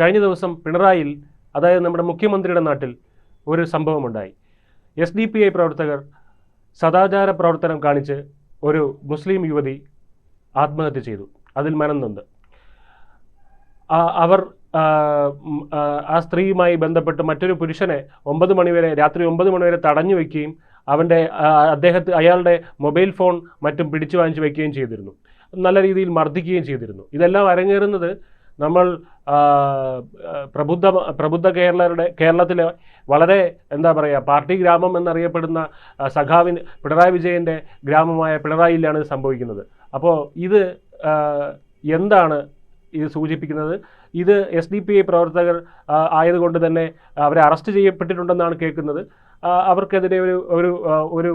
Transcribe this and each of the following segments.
കഴിഞ്ഞ ദിവസം പിണറായിൽ അതായത് നമ്മുടെ മുഖ്യമന്ത്രിയുടെ നാട്ടിൽ ഒരു സംഭവമുണ്ടായി. എസ് ഡി പി ഐ പ്രവർത്തകർ സദാചാര പ്രവർത്തനം കാണിച്ച് ഒരു മുസ്ലിം യുവതി ആത്മഹത്യ ചെയ്തു. അതിൽ മനന്നുണ്ട് അവർ ആ സ്ത്രീയുമായി ബന്ധപ്പെട്ട് മറ്റൊരു പുരുഷനെ ഒമ്പത് മണിവരെ രാത്രി ഒമ്പത് മണിവരെ തടഞ്ഞു വയ്ക്കുകയും അവന്റെ അദ്ദേഹത്തെ അയാളുടെ മൊബൈൽ ഫോൺ മറ്റും പിടിച്ചു വാങ്ങിച്ചു വയ്ക്കുകയും ചെയ്തിരുന്നു. നല്ല രീതിയിൽ മർദ്ദിക്കുകയും ചെയ്തിരുന്നു. ഇതെല്ലാം അരങ്ങേറുന്നത് നമ്മൾ പ്രബുദ്ധ പ്രബുദ്ധ കേരളരുടെ കേരളത്തിലെ വളരെ എന്താ പറയുക പാർട്ടി ഗ്രാമം എന്നറിയപ്പെടുന്ന സഖാവിൻ പിണറായി വിജയന്റെ ഗ്രാമമായ പിണറായിയിലാണ് ഇത് സംഭവിക്കുന്നത്. അപ്പോൾ ഇത് എന്താണ് ഇത് സൂചിപ്പിക്കുന്നത്? ഇത് എസ് ഡി പി ഐ പ്രവർത്തകർ ആയതുകൊണ്ട് തന്നെ അവരെ അറസ്റ്റ് ചെയ്യപ്പെട്ടിട്ടുണ്ടെന്നാണ് കേൾക്കുന്നത്. അവർക്കെതിരെ ഒരു ഒരു ഒരു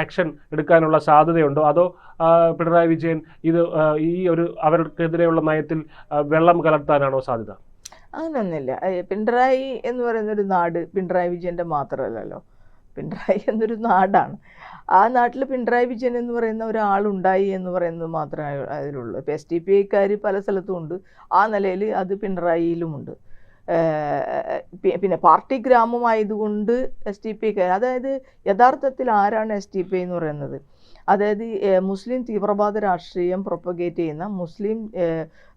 ആക്ഷൻ എടുക്കാനുള്ള സാധ്യതയുണ്ടോ? അതോ പിണറായി വിജയൻ ഇത് ഈ ഒരു അവർക്കെതിരെയുള്ള നയത്തിൽ വെള്ളം കലർത്താനാണോ സാധ്യത? അങ്ങനൊന്നുമില്ല. പിണറായി എന്ന് പറയുന്ന ഒരു നാട് പിണറായി വിജയന്റെ മാത്രമല്ലല്ലോ. പിണറായി എന്നൊരു നാടാണ്. ആ നാട്ടിൽ പിണറായി വിജയൻ എന്ന് പറയുന്ന ഒരാളുണ്ടായി എന്ന് പറയുന്നത് മാത്രമേ അതിലുള്ളൂ ഇപ്പോൾ എസ് ടി പി ഐക്കാർ പല സ്ഥലത്തും ഉണ്ട്. ആ നിലയിൽ അത് പിണറായിയിലുമുണ്ട്. പിന്നെ പാർട്ടി ഗ്രാമമായതുകൊണ്ട് എസ് ടി പി അതായത് യഥാർത്ഥത്തിൽ ആരാണ് എസ് ടി പി എന്ന് പറയുന്നത്? അതായത് മുസ്ലിം തീവ്രവാദ രാഷ്ട്രീയം പ്രൊപ്പഗേറ്റ് ചെയ്യുന്ന മുസ്ലിം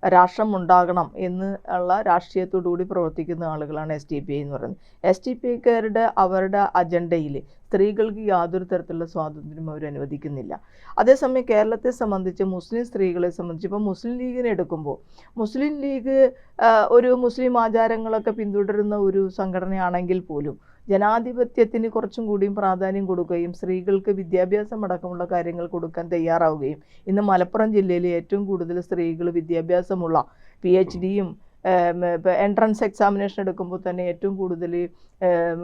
രാഷ്ട്രം ഉണ്ടാകണം എന്ന് ഉള്ള രാഷ്ട്രീയത്തോടുകൂടി പ്രവർത്തിക്കുന്ന ആളുകളാണ് എസ് ടി പി എന്ന് പറയുന്നത്. എസ് ടി പി ഐക്കാരുടെ അവരുടെ അജണ്ടയിൽ സ്ത്രീകൾക്ക് യാതൊരു തരത്തിലുള്ള സ്വാതന്ത്ര്യം അവർ അനുവദിക്കുന്നില്ല. അതേസമയം കേരളത്തെ സംബന്ധിച്ച് മുസ്ലിം സ്ത്രീകളെ സംബന്ധിച്ച് ഇപ്പോൾ മുസ്ലിം ലീഗിനെ എടുക്കുമ്പോൾ മുസ്ലിം ലീഗ് ഒരു മുസ്ലിം ആചാരങ്ങളൊക്കെ പിന്തുടരുന്ന ഒരു സംഘടനയാണെങ്കിൽ പോലും ജനാധിപത്യത്തിന് കുറച്ചും കൂടിയും പ്രാധാന്യം കൊടുക്കുകയും സ്ത്രീകൾക്ക് വിദ്യാഭ്യാസം അടക്കമുള്ള കാര്യങ്ങൾ കൊടുക്കാൻ തയ്യാറാവുകയും. ഇന്ന് മലപ്പുറം ജില്ലയിൽ ഏറ്റവും കൂടുതൽ സ്ത്രീകൾ വിദ്യാഭ്യാസമുള്ള പി എച്ച് ഡിയും എൻട്രൻസ് എക്സാമിനേഷൻ എടുക്കുമ്പോൾ തന്നെ ഏറ്റവും കൂടുതൽ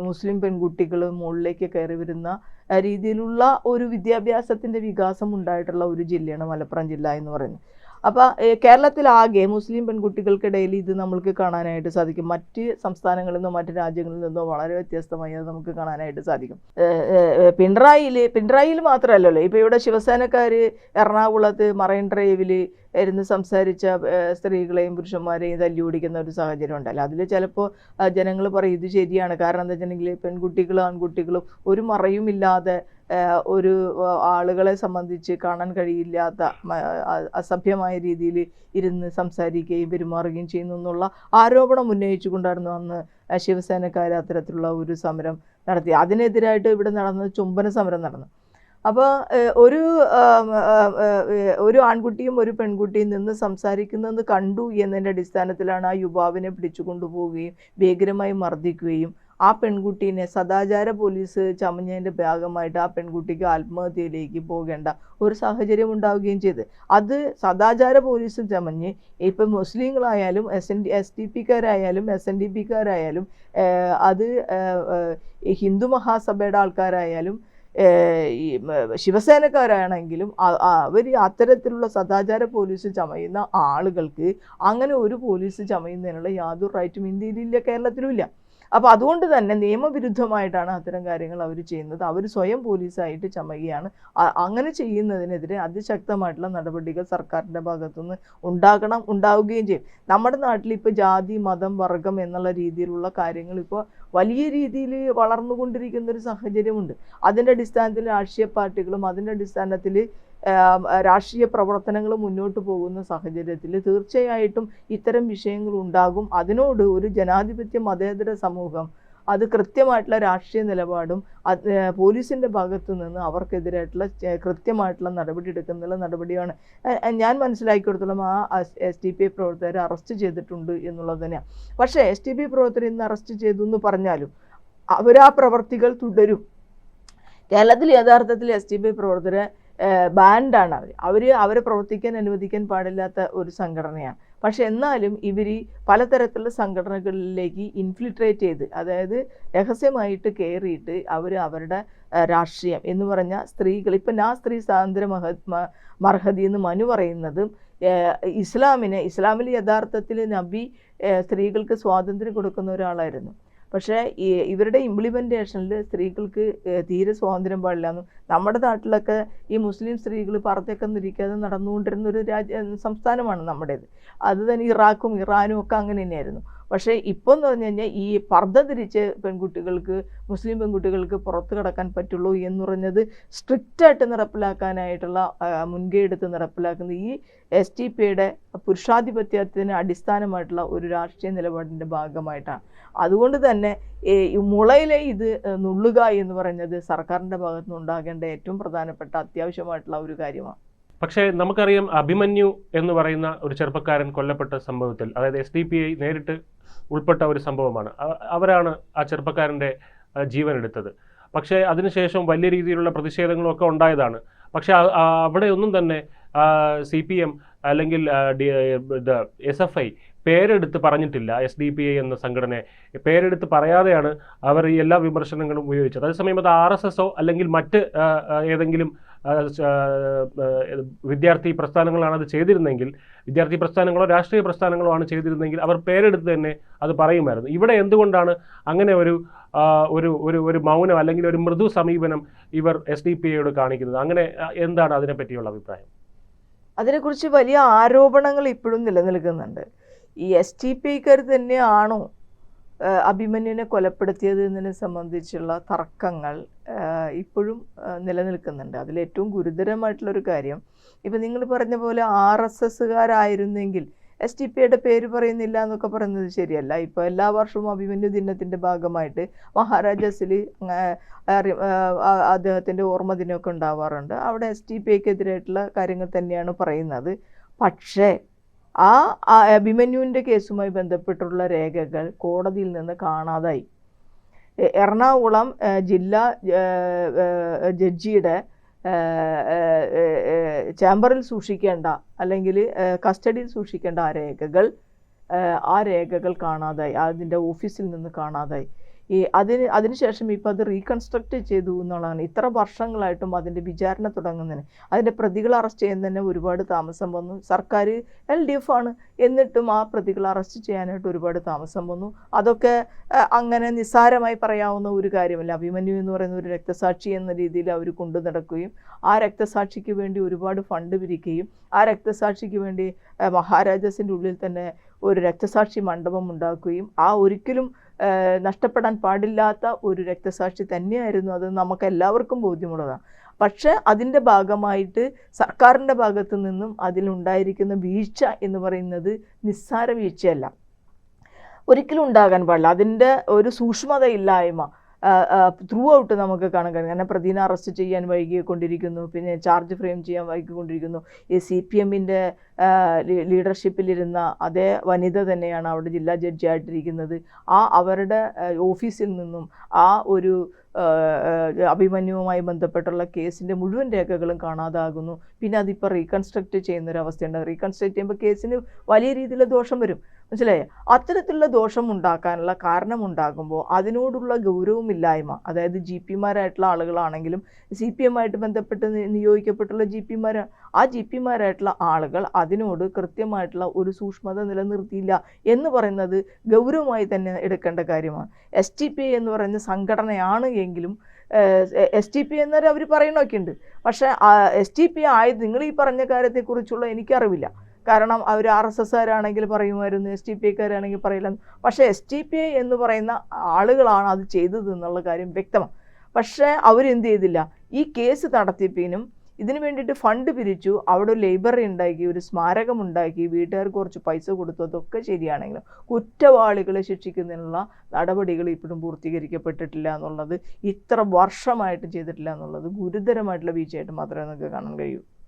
മുസ്ലിം പെൺകുട്ടികൾ മുകളിലേക്ക് കയറി വരുന്ന രീതിയിലുള്ള ഒരു വിദ്യാഭ്യാസത്തിന്റെ വികാസം ഉണ്ടായിട്ടുള്ള ഒരു ജില്ലയാണ് മലപ്പുറം ജില്ല എന്ന് പറയുന്നത്. അപ്പോൾ കേരളത്തിലാകെ മുസ്ലിം പെൺകുട്ടികൾക്കിടയിൽ ഇത് നമ്മൾക്ക് കാണാനായിട്ട് സാധിക്കും. മറ്റ് സംസ്ഥാനങ്ങളിൽ നിന്നോ മറ്റ് രാജ്യങ്ങളിൽ നിന്നോ വളരെ വ്യത്യസ്തമായി അത് നമുക്ക് കാണാനായിട്ട് സാധിക്കും. പിണറായിൽ പിണറായിൽ മാത്രമല്ലല്ലോ ഇപ്പോൾ ഇവിടെ ശിവസേനക്കാർ എറണാകുളത്ത് മറൈൻ ഡ്രൈവിൽ ഇരുന്ന് സംസാരിച്ച സ്ത്രീകളെയും പുരുഷന്മാരെയും തല്ലി ഓടിക്കുന്ന ഒരു സാഹചര്യം ഉണ്ടല്ലോ. അതിൽ ചിലപ്പോൾ ജനങ്ങൾ പറയും ഇത് ശരിയാണ്. കാരണം എന്താ വെച്ചിട്ടുണ്ടെങ്കിൽ പെൺകുട്ടികളും ആൺകുട്ടികളും ഒരു മറയുമില്ലാതെ ഒരു ആളുകളെ സംബന്ധിച്ച് കാണാൻ കഴിയില്ലാത്ത അസഭ്യമായ രീതിയിൽ ഇരുന്ന് സംസാരിക്കുകയും പെരുമാറുകയും ചെയ്യുന്നു എന്നുള്ള ആരോപണം ഉന്നയിച്ചുകൊണ്ടായിരുന്നു അന്ന് ശിവസേനക്കാർ അത്തരത്തിലുള്ള ഒരു സമരം നടത്തി. അതിനെതിരായിട്ട് ഇവിടെ നടന്ന ചുംബന സമരം നടന്നു. അപ്പോൾ ഒരു ഒരു ആൺകുട്ടിയും ഒരു പെൺകുട്ടിയും നിന്ന് സംസാരിക്കുന്നത് കണ്ടു എന്നതിന്റെ അടിസ്ഥാനത്തിലാണ് ആ യുവാവിനെ പിടിച്ചു കൊണ്ടുപോവുകയും ഭീകരമായി മർദ്ദിക്കുകയും ആ പെൺകുട്ടീനെ സദാചാര പോലീസ് ചമഞ്ഞതിന്റെ ഭാഗമായിട്ട് ആ പെൺകുട്ടിക്ക് ആത്മഹത്യയിലേക്ക് പോകേണ്ട ഒരു സാഹചര്യം ഉണ്ടാവുകയും ചെയ്ത്. അത് സദാചാര പോലീസ് ചമഞ്ഞ് ഇപ്പം മുസ്ലിങ്ങളായാലും S N D S D പിക്കാരായാലും S N D പിക്കാരായാലും അത് ഹിന്ദു മഹാസഭയുടെ ആൾക്കാരായാലും ഈ ശിവസേനക്കാരാണെങ്കിലും അവർ അത്തരത്തിലുള്ള സദാചാര പോലീസ് ചമയുന്ന ആളുകൾക്ക് അങ്ങനെ ഒരു പോലീസ് ചമയുന്നതിനുള്ള യാതൊരു റൈറ്റും ഇന്ത്യയിലില്ല കേരളത്തിലും ഇല്ല. അപ്പോൾ അതുകൊണ്ട് തന്നെ നിയമവിരുദ്ധമായിട്ടാണ് അത്തരം കാര്യങ്ങൾ അവർ ചെയ്യുന്നത്. അവർ സ്വയം പോലീസായിട്ട് ചമയുകയാണ്. അങ്ങനെ ചെയ്യുന്നതിനെതിരെ അതിശക്തമായിട്ടുള്ള നടപടികൾ സർക്കാരിന്റെ ഭാഗത്തുനിന്ന് ഉണ്ടാകണം ഉണ്ടാവുകയും ചെയ്യും. നമ്മുടെ നാട്ടിൽ ഇപ്പോൾ ജാതി മതം വർഗം എന്നുള്ള രീതിയിലുള്ള കാര്യങ്ങൾ ഇപ്പോൾ വലിയ രീതിയിൽ വളർന്നുകൊണ്ടിരിക്കുന്ന ഒരു സാഹചര്യമുണ്ട്. അതിന്റെ അടിസ്ഥാനത്തിൽ രാഷ്ട്രീയ പാർട്ടികളും അതിന്റെ അടിസ്ഥാനത്തിൽ രാഷ്ട്രീയ പ്രവർത്തനങ്ങൾ മുന്നോട്ട് പോകുന്ന സാഹചര്യത്തിൽ തീർച്ചയായിട്ടും ഇത്തരം വിഷയങ്ങൾ ഉണ്ടാകും. അതിനോട് ഒരു ജനാധിപത്യ മതേതര സമൂഹം അത് കൃത്യമായിട്ടുള്ള രാഷ്ട്രീയ നിലപാടും പോലീസിന്റെ ഭാഗത്തു നിന്ന് അവർക്കെതിരായിട്ടുള്ള കൃത്യമായിട്ടുള്ള നടപടി എടുക്കുന്ന നടപടിയാണ്. ഞാൻ മനസ്സിലാക്കി ഞാൻ മനസ്സിലാക്കിയെടുത്തോളം ആ എസ് ടി പി പ്രവർത്തകരെ അറസ്റ്റ് ചെയ്തിട്ടുണ്ട് എന്നുള്ളത് തന്നെയാണ്. പക്ഷേ എസ് ടി പി പ്രവർത്തകരെ ഇന്ന് അറസ്റ്റ് ചെയ്തു എന്ന് പറഞ്ഞാലും അവരാ പ്രവർത്തികൾ തുടരും. കേരളത്തിൽ യഥാർത്ഥത്തിൽ എസ് ടി പി പ്രവർത്തകരെ ബാൻഡാണ് അവർ അവർ അവരെ പ്രവർത്തിക്കാൻ അനുവദിക്കാൻ പാടില്ലാത്ത ഒരു സംഘടനയാണ്. പക്ഷെ എന്നാലും ഇവർ പലതരത്തിലുള്ള സംഘടനകളിലേക്ക് ഇൻഫിൽട്രേറ്റ് ചെയ്ത് അതായത് രഹസ്യമായിട്ട് കയറിയിട്ട് അവർ അവരുടെ ആ, രാഷ്ട്രീയം എന്ന് പറഞ്ഞാൽ സ്ത്രീകൾ ഇപ്പം ഞാൻ സ്ത്രീ സ്വാതന്ത്ര്യ മഹ മർഹതി എന്ന് മനു പറയുന്നതും ഇസ്ലാമിന് ഇസ്ലാമിൽ യഥാർത്ഥത്തിൽ നബി സ്ത്രീകൾക്ക് സ്വാതന്ത്ര്യം കൊടുക്കുന്ന ഒരാളായിരുന്നു. പക്ഷേ ഇവരുടെ ഇംപ്ലിമെന്റേഷനിൽ സ്ത്രീകൾക്ക് തീരെ സ്വാതന്ത്ര്യം പാടില്ല. എന്നും നമ്മുടെ നാട്ടിലൊക്കെ ഈ മുസ്ലിം സ്ത്രീകൾ പറത്തൊക്കെ നിരിക്കാതെ നടന്നുകൊണ്ടിരുന്ന ഒരു രാജ്യ സംസ്ഥാനമാണ് നമ്മുടേത്. അത് തന്നെ ഇറാഖും ഇറാനും ഒക്കെ അങ്ങനെ തന്നെയായിരുന്നു. പക്ഷേ ഇപ്പോൾ എന്ന് പറഞ്ഞു കഴിഞ്ഞാൽ ഈ പർദ്ദ തിരിച്ച് പെൺകുട്ടികൾക്ക് മുസ്ലിം പെൺകുട്ടികൾക്ക് പുറത്ത് കടക്കാൻ പറ്റുള്ളൂ എന്ന് പറഞ്ഞത് സ്ട്രിക്റ്റായിട്ട് നടപ്പിലാക്കാനായിട്ടുള്ള മുൻകൈ എടുത്ത് നടപ്പിലാക്കുന്ന ഈ എസ് ടി പിയുടെ പുരുഷാധിപത്യത്തിന് അടിസ്ഥാനമായിട്ടുള്ള ഒരു രാഷ്ട്രീയ നിലപാടിന്റെ ഭാഗമായിട്ടാണ്. അതുകൊണ്ട് തന്നെ മുളയിലെ ഇത് നുള്ളുക എന്ന് പറയുന്നത് സർക്കാരിന്റെ ഭാഗത്തു നിന്നുണ്ടാകേണ്ട ഏറ്റവും പ്രധാനപ്പെട്ട അത്യാവശ്യമായിട്ടുള്ള ഒരു കാര്യമാണ്. പക്ഷേ നമുക്കറിയാം അഭിമന്യു എന്ന് പറയുന്ന ഒരു ചെറുപ്പക്കാരൻ കൊല്ലപ്പെട്ട സംഭവത്തിൽ അതായത് എസ് നേരിട്ട് ഉൾപ്പെട്ട ഒരു സംഭവമാണ്. അവരാണ് ആ ചെറുപ്പക്കാരന്റെ ജീവനെടുത്തത്. പക്ഷേ അതിനുശേഷം വലിയ രീതിയിലുള്ള പ്രതിഷേധങ്ങളൊക്കെ ഉണ്ടായതാണ്. പക്ഷേ ആ- ആ അവിടെ ഒന്നും തന്നെ സി പി എം അല്ലെങ്കിൽ എസ് എഫ് ഐ പേരെടുത്ത് പറഞ്ഞിട്ടില്ല. എസ് ഡി പി ഐ എന്ന സംഘടനയെ പേരെടുത്ത് പറയാതെയാണ് അവർ ഈ എല്ലാ വിമർശനങ്ങളും ഉപയോഗിച്ചത്. അതേസമയം അത് ആർ എസ് എസോ അല്ലെങ്കിൽ മറ്റ് ഏതെങ്കിലും വിദ്യാർത്ഥി പ്രസ്ഥാനങ്ങളാണ് അത് ചെയ്തിരുന്നെങ്കിൽ വിദ്യാർത്ഥി പ്രസ്ഥാനങ്ങളോ രാഷ്ട്രീയ പ്രസ്ഥാനങ്ങളോ ആണ് ചെയ്തിരുന്നെങ്കിൽ അവർ പേരെടുത്ത് തന്നെ അത് പറയുമായിരുന്നു. ഇവിടെ എന്തുകൊണ്ടാണ് അങ്ങനെ ഒരു ഒരു ഒരു ഒരു മൗനം അല്ലെങ്കിൽ ഒരു മൃദു സമീപനം ഇവർ എസ് ഡി പി ഐയോട് കാണിക്കുന്നത്? അങ്ങനെ എന്താണ് അതിനെപ്പറ്റിയുള്ള അഭിപ്രായം? അതിനെക്കുറിച്ച് വലിയ ആരോപണങ്ങൾ ഇപ്പോഴും നിലനിൽക്കുന്നുണ്ട്. ഈ എസ് ടി പി തന്നെയാണോ ആ, അഭിമന്യുവിനെ കൊലപ്പെടുത്തിയത് എന്നതിനെ സംബന്ധിച്ചുള്ള തർക്കങ്ങൾ ഇപ്പോഴും നിലനിൽക്കുന്നുണ്ട്. അതിലേറ്റവും ഗുരുതരമായിട്ടുള്ളൊരു കാര്യം ഇപ്പം നിങ്ങൾ പറഞ്ഞ പോലെ ആർ എസ് എസ്സുകാരായിരുന്നെങ്കിൽ എസ് ടി പി ഐയുടെ പേര് പറയുന്നില്ല എന്നൊക്കെ പറയുന്നത് ശരിയല്ല. ഇപ്പോൾ എല്ലാ വർഷവും അഭിമന്യു ദിനത്തിന്റെ ഭാഗമായിട്ട് മഹാരാജാസിൽ അദ്ദേഹത്തിന്റെ ഓർമ്മ ദിനമൊക്കെ ഉണ്ടാവാറുണ്ട്. അവിടെ എസ് ടി പി ഐക്കെതിരായിട്ടുള്ള കാര്യങ്ങൾ തന്നെയാണ് പറയുന്നത്. പക്ഷേ ആ അഭിമന്യുവിന്റെ കേസുമായി ബന്ധപ്പെട്ടുള്ള രേഖകൾ കോടതിയിൽ നിന്ന് കാണാതായി. എറണാകുളം ജില്ലാ ജഡ്ജിയുടെ ചേംബറിൽ സൂക്ഷിക്കേണ്ട അല്ലെങ്കിൽ കസ്റ്റഡിയിൽ സൂക്ഷിക്കേണ്ട ആ രേഖകൾ ആ രേഖകൾ കാണാതായി. അതിന്റെ ഓഫീസിൽ നിന്ന് കാണാതായി. ഈ അതിന് അതിനുശേഷം ഇപ്പോൾ അത് റീകൺസ്ട്രക്റ്റ് ചെയ്തു എന്നുള്ളതാണ്. ഇത്ര വർഷങ്ങളായിട്ടും അതിന്റെ വിചാരണ തുടങ്ങുന്നതിന്. അതിന്റെ പ്രതികൾ അറസ്റ്റ് ചെയ്യുന്നതിന് ഒരുപാട് താമസം വന്നു. സർക്കാർ എൽ ഡി എഫ് ആണ് എന്നിട്ടും ആ പ്രതികൾ അറസ്റ്റ് ചെയ്യാനായിട്ട് ഒരുപാട് താമസം വന്നു. അതൊക്കെ അങ്ങനെ നിസ്സാരമായി പറയാവുന്ന ഒരു കാര്യമല്ല. അഭിമന്യു എന്ന് പറയുന്ന ഒരു രക്തസാക്ഷി എന്ന രീതിയിൽ അവർ കൊണ്ടു നടക്കുകയും ആ രക്തസാക്ഷിക്ക് വേണ്ടി ഒരുപാട് ഫണ്ട് പിരിക്കുകയും ആ രക്തസാക്ഷിക്ക് വേണ്ടി മഹാരാജാസിന്റെ ഉള്ളിൽ തന്നെ ഒരു രക്തസാക്ഷി മണ്ഡപം ഉണ്ടാക്കുകയും ആ ഒരിക്കലും നഷ്ടപ്പെടാൻ പാടില്ലാത്ത ഒരു രക്തസാക്ഷി തന്നെയായിരുന്നു അത്. നമുക്ക് എല്ലാവർക്കും ബോധ്യമുള്ളതാണ്. പക്ഷേ അതിന്റെ ഭാഗമായിട്ട് സർക്കാരിന്റെ ഭാഗത്തു നിന്നും അതിലുണ്ടായിരിക്കുന്ന വീഴ്ച എന്ന് പറയുന്നത് നിസ്സാര വീഴ്ചയല്ല. ഒരിക്കലും ഉണ്ടാകാൻ പാടില്ല. അതിന്റെ ഒരു സൂക്ഷ്മതയില്ലായ്മ ത്രൂ ഔട്ട് നമുക്ക് കാണാൻ കഴിയും. കാരണം പ്രതിനെ അറസ്റ്റ് ചെയ്യാൻ വൈകിക്കൊണ്ടിരിക്കുന്നു. പിന്നെ ചാർജ് ഫ്രെയിം ചെയ്യാൻ വൈകിക്കൊണ്ടിരിക്കുന്നു. ഈ സി പി എമ്മിന്റെ ലീഡർഷിപ്പിലിരുന്ന അതേ വനിത തന്നെയാണ് അവിടെ ജില്ലാ ജഡ്ജിയായിട്ടിരിക്കുന്നത്. ആ അവരുടെ ഓഫീസിൽ നിന്നും ആ ഒരു അഭിമന്യുവുമായി ബന്ധപ്പെട്ടുള്ള കേസിന്റെ മുഴുവൻ രേഖകളും കാണാതാകുന്നു. പിന്നെ അതിപ്പോൾ റീകൺസ്ട്രക്റ്റ് ചെയ്യുന്നൊരവസ്ഥയുണ്ട് റീകൺസ്ട്രക്റ്റ് ചെയ്യുമ്പോൾ കേസിന് വലിയ രീതിയിൽ ദോഷം വരും. മനസ്സിലായേ? അത്തരത്തിലുള്ള ദോഷം ഉണ്ടാക്കാനുള്ള കാരണം കാരണമുണ്ടാകുമ്പോൾ അതിനോടുള്ള ഗൗരവമില്ലായ്മ അതായത് ജി പിമാരായിട്ടുള്ള ആളുകളാണെങ്കിലും സി പി എമ്മായിട്ട് ബന്ധപ്പെട്ട് നിയോഗിക്കപ്പെട്ടുള്ള ജി പിമാർ ആ ജി പിമാരായിട്ടുള്ള ആളുകൾ അതിനോട് കൃത്യമായിട്ടുള്ള ഒരു സൂക്ഷ്മത നിലനിർത്തിയില്ല എന്ന് പറയുന്നത് ഗൗരവമായി തന്നെ എടുക്കേണ്ട കാര്യമാണ്. എസ് ടി പി എന്ന് പറയുന്ന സംഘടനയാണ് എങ്കിലും എസ് ടി പി എന്നവർ അവർ പറയണമൊക്കെ ഉണ്ട് പക്ഷേ എസ് ടി പി ആയത് നിങ്ങൾ ഈ പറഞ്ഞ കാര്യത്തെക്കുറിച്ചുള്ള എനിക്കറിവില്ല. കാരണം അവർ ആർ എസ് എസ്സുകാരാണെങ്കിൽ പറയുമായിരുന്നു എസ് ടി പി ഐക്കാരാണെങ്കിൽ പറയില്ല പക്ഷേ എസ് ടി പി ഐ എന്ന് പറയുന്ന ആളുകളാണ് അത് ചെയ്തത് എന്നുള്ള കാര്യം വ്യക്തമാണ്. പക്ഷേ അവരെന്ത് ചെയ്തില്ല? ഈ കേസ് നടത്തിപ്പിനും ഇതിനു വേണ്ടിയിട്ട് ഫണ്ട് പിരിച്ചു. അവിടെ ഒരു ലൈബ്രറി ഉണ്ടാക്കി ഒരു സ്മാരകം ഉണ്ടാക്കി വീട്ടുകാർക്ക് കുറച്ച് പൈസ കൊടുത്തു. അതൊക്കെ ശരിയാണെങ്കിലും കുറ്റവാളികളെ ശിക്ഷിക്കുന്നതിനുള്ള നടപടികൾ ഇപ്പോഴും പൂർത്തീകരിക്കപ്പെട്ടിട്ടില്ല എന്നുള്ളത് ഇത്ര വർഷമായിട്ട് ചെയ്തിട്ടില്ല എന്നുള്ളത് ഗുരുതരമായിട്ടുള്ള വീഴ്ചയായിട്ട് മാത്രമേ നമുക്ക് കാണാൻ കഴിയൂ.